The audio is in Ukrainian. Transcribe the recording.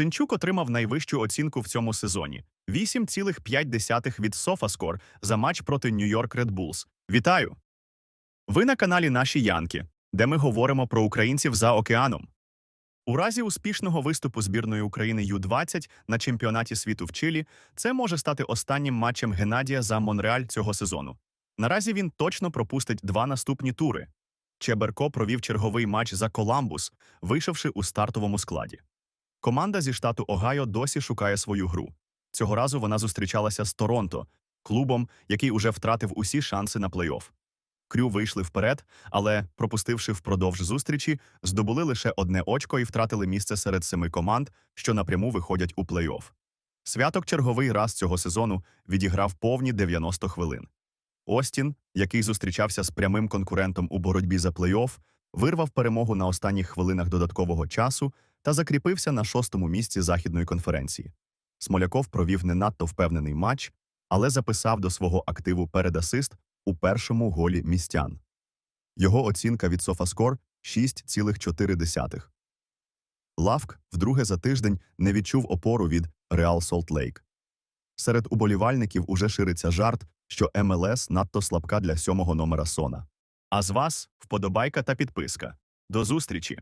Синчук отримав найвищу оцінку в цьому сезоні 8,5 від SofaScore за матч проти Нью-Йорк Red Bulls. Вітаю! Ви на каналі Наші Янки, де ми говоримо про українців за океаном. У разі успішного виступу збірної України Ю-20 на чемпіонаті світу в Чилі це може стати останнім матчем Геннадія за Монреаль цього сезону. Наразі він точно пропустить два наступні тури. Чеберко провів черговий матч за Коламбус, вийшовши у стартовому складі. Команда зі штату Огайо досі шукає свою гру. Цього разу вона зустрічалася з Торонто, клубом, який уже втратив усі шанси на плей-офф. Крю вийшли вперед, але, пропустивши впродовж зустрічі, здобули лише одне очко і втратили місце серед семи команд, що напряму виходять у плей-офф. Святок черговий раз цього сезону відіграв повні 90 хвилин. Остін, який зустрічався з прямим конкурентом у боротьбі за плей-офф, вирвав перемогу на останніх хвилинах додаткового часу та закріпився на шостому місці західної конференції. Смоляков провів не надто впевнений матч, але записав до свого активу передасист у першому голі містян. Його оцінка від SofaScore – 6,4. Лавк вдруге за тиждень не відчув опору від Реал Солт Лейк. Серед уболівальників уже шириться жарт, що МЛС надто слабка для сьомого номера Сона. А з вас вподобайка та підписка. До зустрічі!